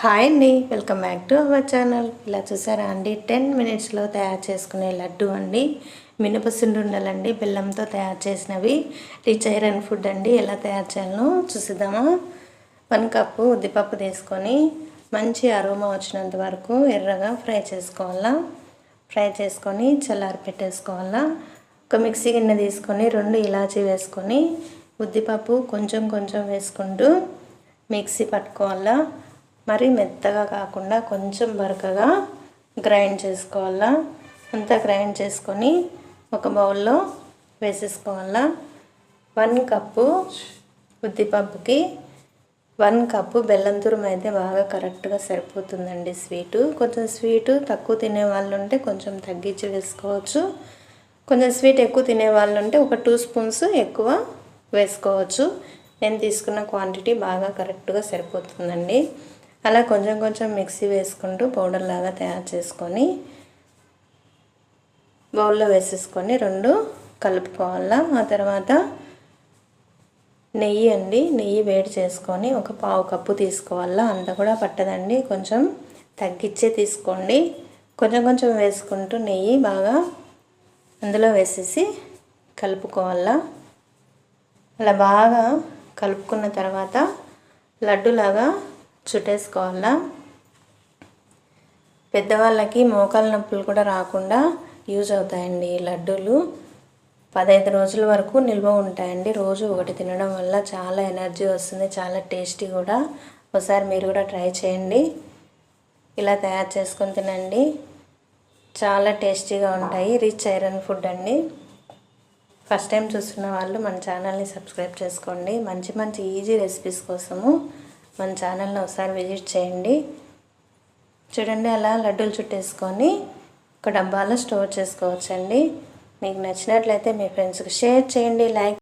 Hi అండి welcome back to our channel. ఇలా చూసారా అండి టెన్ మినిట్స్లో తయారు చేసుకునే లడ్డు అండి. మినపసుండు ఉండాలండి బెల్లంతో తయారు చేసినవి. రిచ్ ఐరన్ ఫుడ్ అండి ఎలా తయారు చేయాలో చూసిద్దామా. వన్ కప్పు ఉద్దిపప్పు తీసుకొని మంచి అరోమా వచ్చినంత వరకు ఎర్రగా ఫ్రై చేసుకోవాలా. ఫ్రై చేసుకొని చల్లారి పెట్టేసుకోవాలా. ఒక మిక్సీ గిన్నె తీసుకొని రెండు ఇలాచీ వేసుకొని ఉద్దిపప్పు కొంచెం కొంచెం వేసుకుంటూ మిక్సీ పట్టుకోవాలా. మరి మెత్తగా కాకుండా కొంచెం బరకగా గ్రైండ్ చేసుకోవాలా? అంతా గ్రైండ్ చేసుకొని ఒక బౌల్లో వేసేసుకోవాలా? వన్ కప్పు ఉద్దిపప్పుకి వన్ కప్పు బెల్లం తురుము అయితే బాగా కరెక్ట్గా సరిపోతుందండి స్వీటు. కొంచెం స్వీటు తక్కువ తినే వాళ్ళు ఉంటే కొంచెం తగ్గించి వేసుకోవచ్చు. కొంచెం స్వీట్ ఎక్కువ తినే వాళ్ళు ఉంటే ఒక టూ స్పూన్స్ ఎక్కువ వేసుకోవచ్చు. నేను తీసుకున్న క్వాంటిటీ బాగా కరెక్ట్గా సరిపోతుందండి. అలా కొంచెం కొంచెం మిక్సీ వేసుకుంటూ పౌడర్ లాగా తయారు చేసుకొని బౌల్లో వేసేసుకొని రెండు కలుపుకోవాలా. ఆ తర్వాత నెయ్యి అండి నెయ్యి వేడి చేసుకొని ఒక పావు కప్పు తీసుకోవాలా. అంత కూడా పట్టదండి కొంచెం తగ్గించే తీసుకోండి. కొంచెం కొంచెం వేసుకుంటూ నెయ్యి బాగా అందులో వేసేసి కలుపుకోవాలా. అలా బాగా కలుపుకున్న తర్వాత లడ్డులాగా చుట్టేసుకోవాలా? పెద్దవాళ్ళకి మోకాల నొప్పులు కూడా రాకుండా యూజ్ అవుతాయండి. ఈ లడ్డూలు పదహైదు రోజుల వరకు నిల్వ ఉంటాయండి. రోజు ఒకటి తినడం వల్ల చాలా ఎనర్జీ వస్తుంది చాలా టేస్టీ కూడా. ఒకసారి మీరు కూడా ట్రై చేయండి. ఇలా తయారు చేసుకొని తినండి. చాలా టేస్టీగా ఉంటాయి. రిచ్ ఐరన్ ఫుడ్ అండి. ఫస్ట్ టైం చూస్తున్న వాళ్ళు మన ఛానల్ని సబ్స్క్రైబ్ చేసుకోండి. మంచి మంచి ఈజీ రెసిపీస్ కోసము మన ఛానల్ని ఒకసారి విజిట్ చేయండి. చూడండి అలా లడ్డూలు చుట్టేసుకొని ఒక డబ్బాలో స్టోర్ చేసుకోవచ్చండి. మీకు నచ్చినట్లయితే మీ ఫ్రెండ్స్కి షేర్ చేయండి లైక్